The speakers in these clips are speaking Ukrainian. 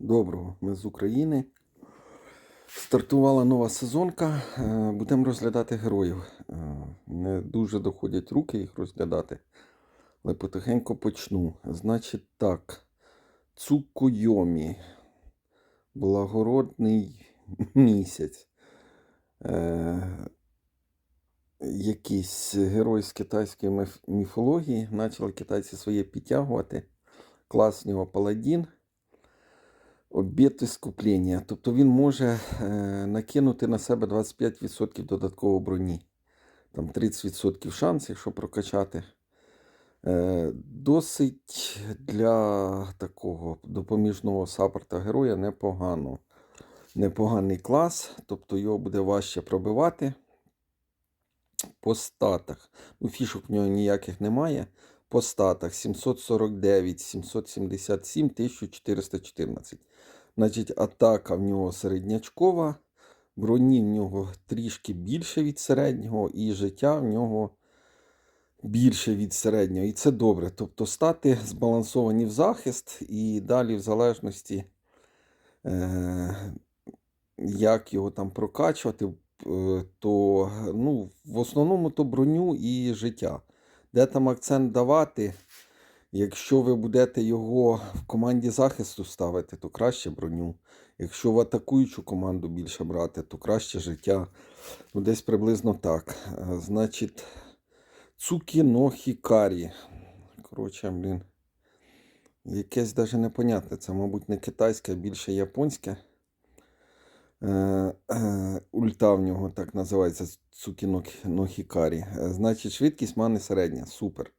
Доброго, ми з України. Стартувала нова сезонка. Е, Будемо розглядати героїв. Е, Не дуже доходять руки їх розглядати, але потихеньку почну. Значить так, Цукойомі. Благородний місяць. Е, Якийсь герой з китайської міфології. Почали китайці своє підтягувати. Клас нього паладін. Обід іскуплення. Тобто він може е, накинути на себе 25% додатково броні. Там 30% шанс, якщо прокачати. Е, досить для такого допоміжного саппорта героя непогано. Непоганий клас, тобто його буде важче пробивати. По статах. Ну, фішок в нього ніяких немає. По статах 749, 777, 1414. Значить, атака в нього середнячкова, броні в нього трішки більше від середнього, і життя в нього більше від середнього. І це добре. Тобто стати збалансовані в захист, і далі, в залежності, е- як його там прокачувати, е, то ну, в основному то броню і життя. Де там акцент давати? Якщо ви будете його в команді захисту ставити, то краще броню. Якщо в атакуючу команду більше брати, то краще життя. Ну, десь приблизно так. Е, Значить, Цукі но Хікарі. Коротше, блін. Якесь навіть непонятне. Це, мабуть, не китайське, а більше японське. Е, е, Ульта в нього так називається Цукі но Хікарі. Е, Значить, швидкість мани середня. Супер.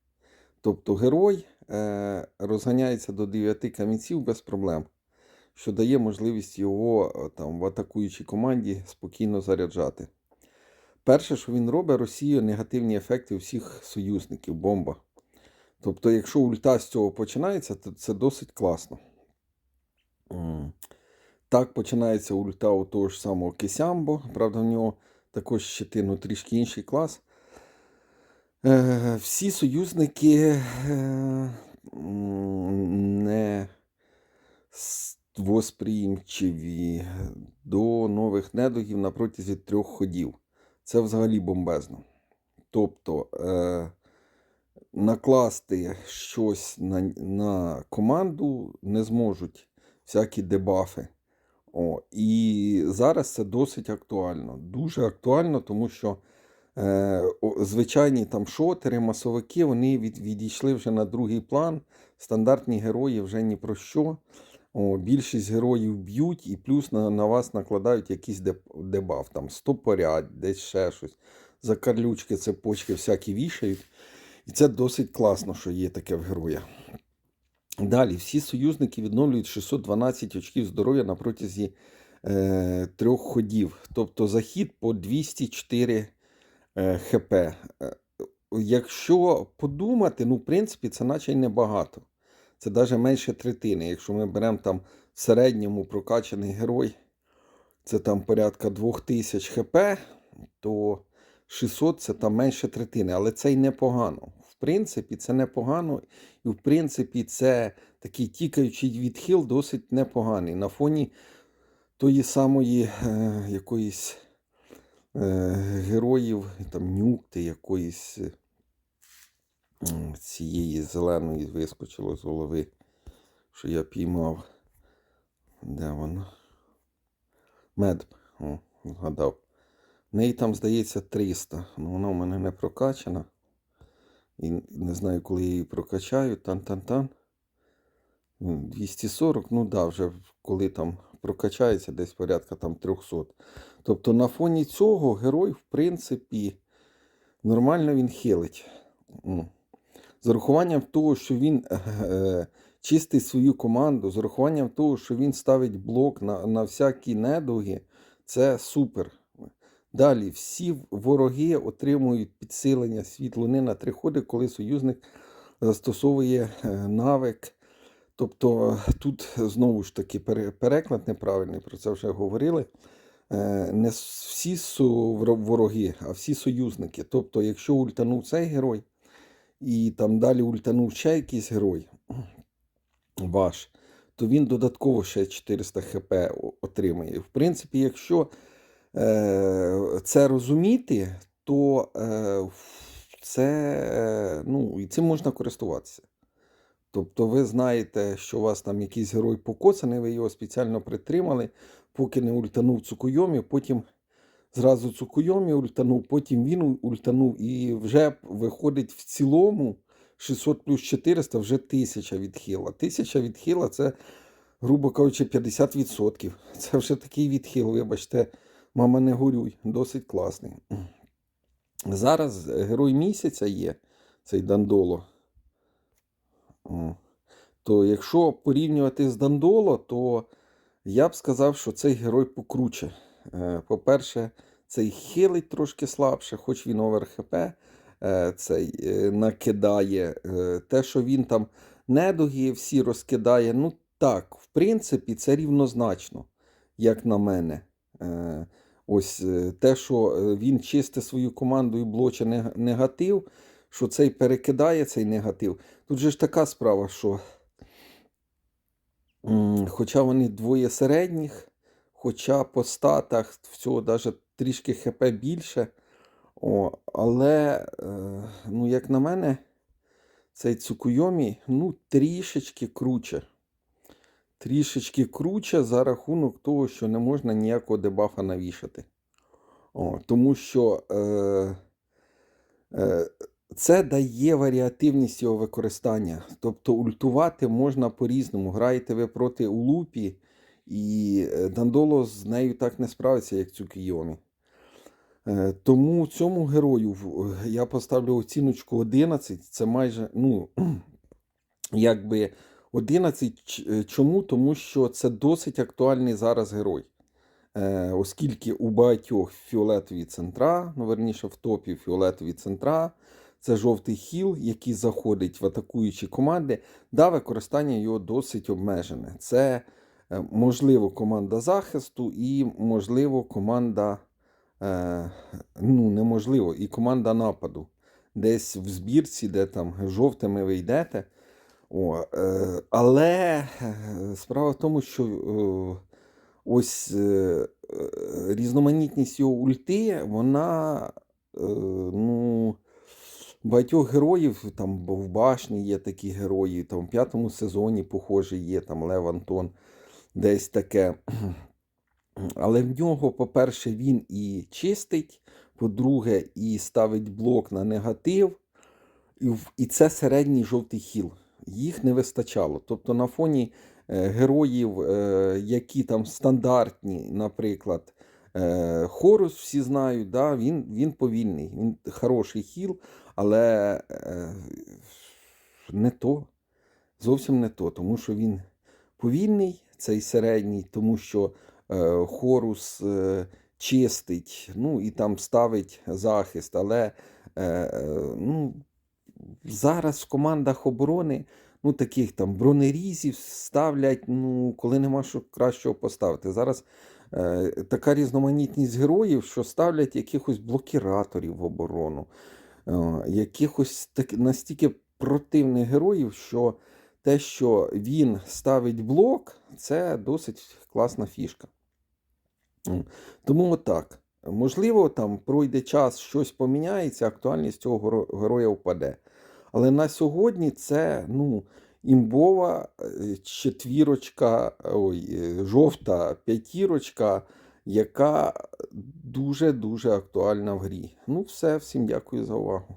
Тобто герой розганяється до 9 камінців без проблем, що дає можливість його там, в атакуючій команді спокійно заряджати. Перше, що він робить, розсіює негативні ефекти всіх союзників, бомба. Тобто, якщо ульта з цього починається, то це досить класно. Так починається ульта у того ж самого Кесямбо. Правда, в нього також щитину трішки інший клас. Е, Всі союзники е, не восприємчиві до нових недугів на протязі трьох ходів. Це взагалі бомбезно. Тобто е, накласти щось на, на команду не зможуть всякі дебафи. О, і зараз це досить актуально. Дуже актуально, тому що е, звичайні там шотери, масовики, вони від, відійшли вже на другий план. Стандартні герої вже ні про що. О, більшість героїв б'ють і плюс на, на вас накладають якийсь дебаф, там стопорядь, десь ще щось. Закарлючки, цепочки всякі вішають. І це досить класно, що є таке в героя. Далі, всі союзники відновлюють 612 очків здоров'я на протязі е, трьох ходів. Тобто захід по 204 е, хп. Е, Якщо подумати, ну, в принципі, це наче й небагато. Це навіть менше третини. Якщо ми беремо там в середньому прокачаний герой, це там порядка 2000 хп, то 600 це там менше третини, але це й непогано. Принципі, це непогано, і в принципі, це такий тікаючий відхил досить непоганий. На фоні тої самої е, якоїсь е, героїв, там нюкти, якоїсь е, цієї зеленої вискочило з голови, що я піймав. Де вона? Мед. О, згадав. В неї там, здається, 300. Ну, вона в мене не прокачана. І не знаю, коли її прокачаю. Тан-тан-тан. Ну, 240, ну да, вже коли там прокачається, десь порядка там 300. Тобто на фоні цього герой, в принципі, нормально він хилить. З урахуванням того, що він е, чистить свою команду, з урахуванням того, що він ставить блок на, на всякі недуги, це супер. Далі, всі вороги отримують підсилення світ луни на три ходи, коли союзник застосовує е, навик. Тобто тут знову ж таки переклад неправильний, про це вже говорили. Е, Не всі вороги, а всі союзники. Тобто, якщо ультанув цей герой, і там далі ультанув ще якийсь герой ваш, то він додатково ще 400 хп отримає. В принципі, якщо е, це розуміти, то е, це, е, ну, і цим можна користуватися. Тобто ви знаєте, що у вас там якийсь герой покоцаний, ви його спеціально притримали, поки не ультанув Цукуйомі, потім зразу Цукуйомі ультанув, потім він ультанув, і вже виходить в цілому 600 плюс 400 вже 1000 відхила. 1000 відхила це, грубо кажучи, 50%. Це вже такий відхил, вибачте, мама не горюй, досить класний. Зараз герой місяця є, цей Дандоло. То якщо порівнювати з Дандоло, то я б сказав, що цей герой покруче. Е, По-перше, цей хилить трошки слабше, хоч він овер ХП, е, цей е, накидає. Те, що він там недуги всі розкидає, ну так, в принципі, це рівнозначно, як на мене. Ось е, те, що е, він чисте свою команду і блоче негатив, що цей перекидає цей негатив. Тут же ж така справа, що хоча вони двоє середніх, хоча по статах всього навіть трішки ХП більше, о, але, е, ну, як на мене, цей Цукуйомі ну, трішечки круче. Трішечки круче за рахунок того, що не можна ніякого дебафа навішати. О, тому що е, е, це дає варіативність його використання. Тобто ультувати можна по-різному. Граєте ви проти Улупі, і е, Дандоло з нею так не справиться, як Цукійомі. Е, Тому цьому герою я поставлю оціночку 11. Це майже, ну, якби 11. Е, Чому? Тому що це досить актуальний зараз герой. Е, оскільки у багатьох фіолетові центра, ну верніше в топі фіолетові центра, це жовтий хіл, який заходить в атакуючі команди, да, використання його досить обмежене. Це е, можливо команда захисту і можливо команда, ну неможливо, і команда нападу. Десь в збірці, де там жовтими ви йдете. О, е, але е, справа в тому, що е, ось е, е, різноманітність його ульти, вона е, ну, багатьох героїв, там в башні є такі герої, там в п'ятому сезоні, похоже, є там Лев Антон, десь таке. Але в нього, по-перше, він і чистить, по-друге, і ставить блок на негатив. І, і це середній жовтий хіл. Їх не вистачало. Тобто на фоні е, героїв, е, які там стандартні, наприклад, е, Хорус всі знають, да, він, він повільний, він хороший хіл, але не то. Зовсім не то, тому що він повільний, цей середній, тому що Хорус чистить, ну і там ставить захист, але ну, зараз в командах оборони ну, таких там бронерізів ставлять, ну, коли нема що кращого поставити. Зараз е, така різноманітність героїв, що ставлять якихось блокіраторів в оборону, е, якихось так, настільки противних героїв, що те, що він ставить блок, це досить класна фішка. Тому отак. Можливо, там пройде час, щось поміняється, актуальність цього героя впаде. Але на сьогодні це ну, імбова е, четвірочка, ой, е, жовта п'ятірочка, яка дуже-дуже актуальна в грі. Ну, все, всім дякую за увагу.